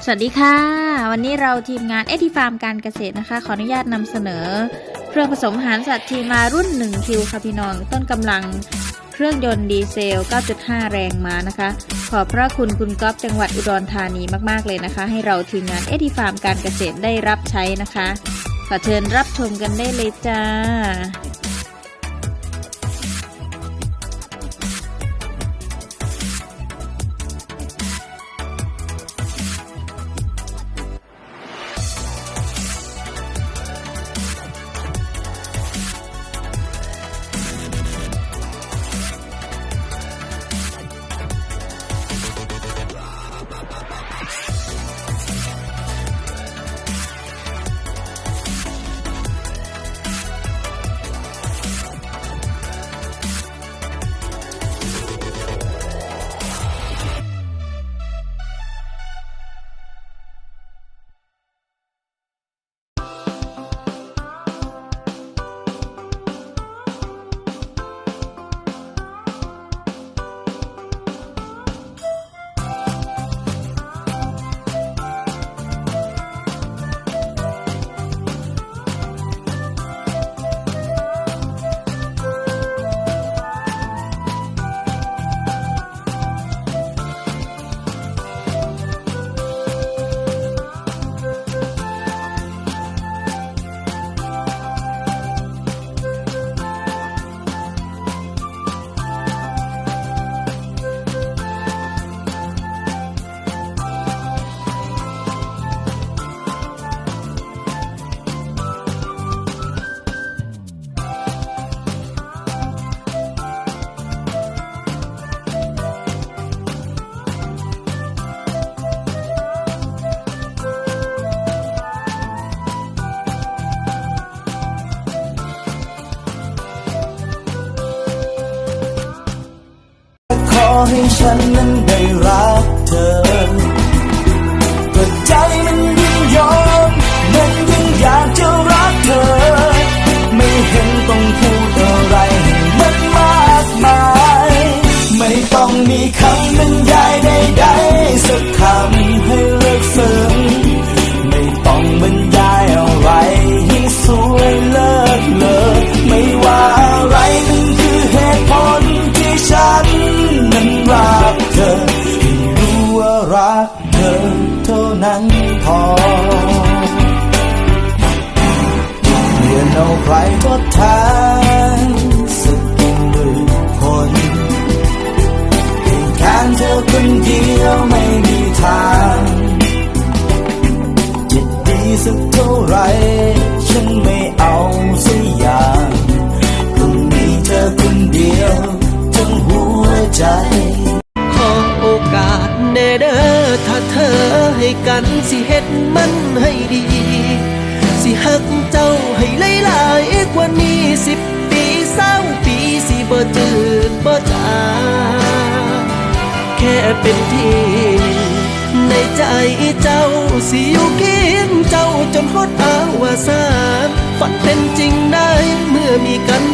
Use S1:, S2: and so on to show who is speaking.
S1: สวัสดีค่ะ วันนี้เราทีมงานเอทีฟาร์มการเกษตรนะคะ ขออนุญาตนำเสนอ เครื่องผสมอาหารสัตว์ทีมารุ่น1คิวค่ะพี่น้องต้นกำลังเครื่องยนต์ดีเซล 9.5 แรงม้านะคะ ขอบพระคุณคุณก๊อฟจังหวัดอุดรธานีมากๆเลยนะคะ ให้เราทีมงานเอทีฟาร์มการเกษตรได้รับใช้นะคะขอเชิญรับชมกันได้เลยจ้า
S2: ให้ฉันนั้นได้รักเธอ รักเธอเท่านั้นพอเปลี่ยนเอาใครก็แทนสักกินด้วยคนเพียงแค่เธอคนเดียวไม่มีทางจะดีสักเท่าไร ฉันไม่เอาสักอย่างต้องมีเธอคนเดียวทั้งหัวใจ
S3: แน่เด้อถ้าเธอให้กันสิเฮ็ดมันให้ดี สิหักเจ้าให้หลายๆกว่านี้สิบปีเศร้าปีสิบ่จืดบ่จางแค่เป็นที่ในใจเจ้าสิอยู่เคียงเจ้าจนหดอาวาสานฝันเป็นจริงได้เมื่อมีกัน